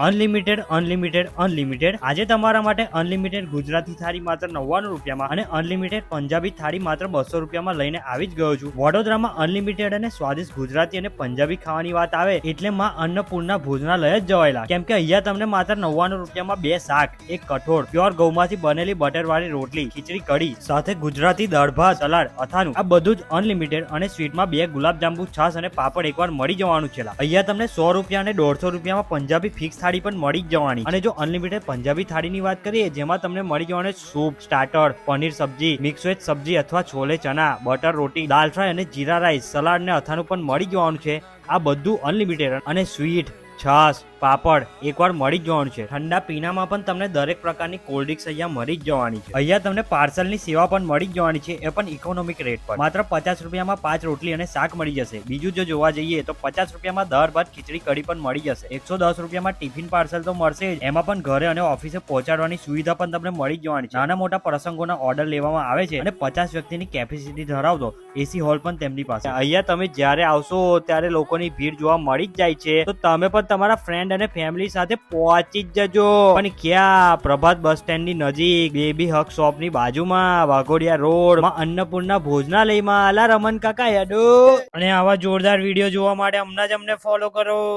Unlimited unlimited unlimited આજે તમારા માટે અનલિમિટેડ ગુજરાતી થાળી માત્ર નવ્વાણું રૂપિયામાં અને અનલિમિટેડ પંજાબી થાળી માત્ર બસો રૂપિયામાં લઈને આવી જ ગયો છું. વડોદરામાં અનલિમિટેડ અને સ્વાદિષ્ટ ગુજરાતી અને પંજાબી ખાવાની વાત આવે, એટલે માં અન્નપૂર્ણા ભોજનાલય જ જવાયેલા. કેમ કે અહીંયા તમને માત્ર નવ્વાણું રૂપિયામાં બે શાક, એક કઠોળ, પ્યોર ગૌમાંથી બનેલી બટરવાળી રોટલી, ખીચડી કઢી, સાથે ગુજરાતી દાળ ભાત, સલાડ, અથાણું. આ બધું જ અનલિમિટેડ અને સ્વીટમાં બે ગુલાબજાંબુ છાશ અને પાપડ એકવાર મળી જવાનું છે. અહીંયા તમને સો રૂપિયા અને દોઢસો રૂપિયામાં પંજાબી ફિક્સ થાળી પણ મળી જ જવાની. અને જો અનલિમિટેડ પંજાબી થાળીની વાત કરીએ, જેમાં તમને મળી જવાનું સૂપ સ્ટાર્ટર પનીર સબ્જી મિક્સ વેજ સબ્જી અથવા છોલે ચના બટર, રોટી, દાલ ફ્રાય અને જીરા રાઈસ સલાડ ને અથાણું પણ મળી જવાનું છે. આ બધું અનલિમિટેડ અને સ્વીટ છાશ. પાપડ, એકવાર મળી જ જવાનું છે. ઠંડા પીણામાં પણ તમને દરેક પ્રકારની કોલ્ડ ડ્રિંક્સ અહીંયા મળી જ જવાની છે. અહીંયા તમને પાર્સલની સેવા પણ મળી જ જવાની છે, એ પણ ઇકોનોમિક રેટ પર. માત્ર પચાસ રૂપિયામાં પાંચ રોટલી અને શાક મળી જશે. બીજું જો જોવા જઈએ તો પચાસ રૂપિયામાં દર ભાત, ખીચડી, કઢી પણ મળી જશે. એકસો દસ રૂપિયામાં ટિફિન પાર્સલ તો મળશે જ. એમાં પણ ઘરે અને ઓફિસે પહોંચાડવાની સુવિધા પણ તમને મળી જ જવાની છે. નાના મોટા પ્રસંગોના ઓર્ડર લેવામાં આવે છે અને પચાસ વ્યક્તિની કેપેસિટી ધરાવતો એસી હોલ પણ તેમની પાસે. અહીંયા તમે જ્યારે આવશો ત્યારે લોકોની ભીડ જોવા મળી જ જાય છે. તો તમે પણ તમારા ફ્રેન્ડ અને ફેમિલી સાથે પહોંચી જ જજો. પણ ક્યાં? પ્રભાત બસ સ્ટેન્ડની નજીક, બેબી હક શોપની બાજુમાં, વાઘોડિયા રોડમાં અન્નપૂર્ણા ભોજનાલયમાં, અલા રમન કાકા યાદો અને આવા જોરદાર વીડિયો જોવા માટે હમણાં જ અમને ફોલો કરો.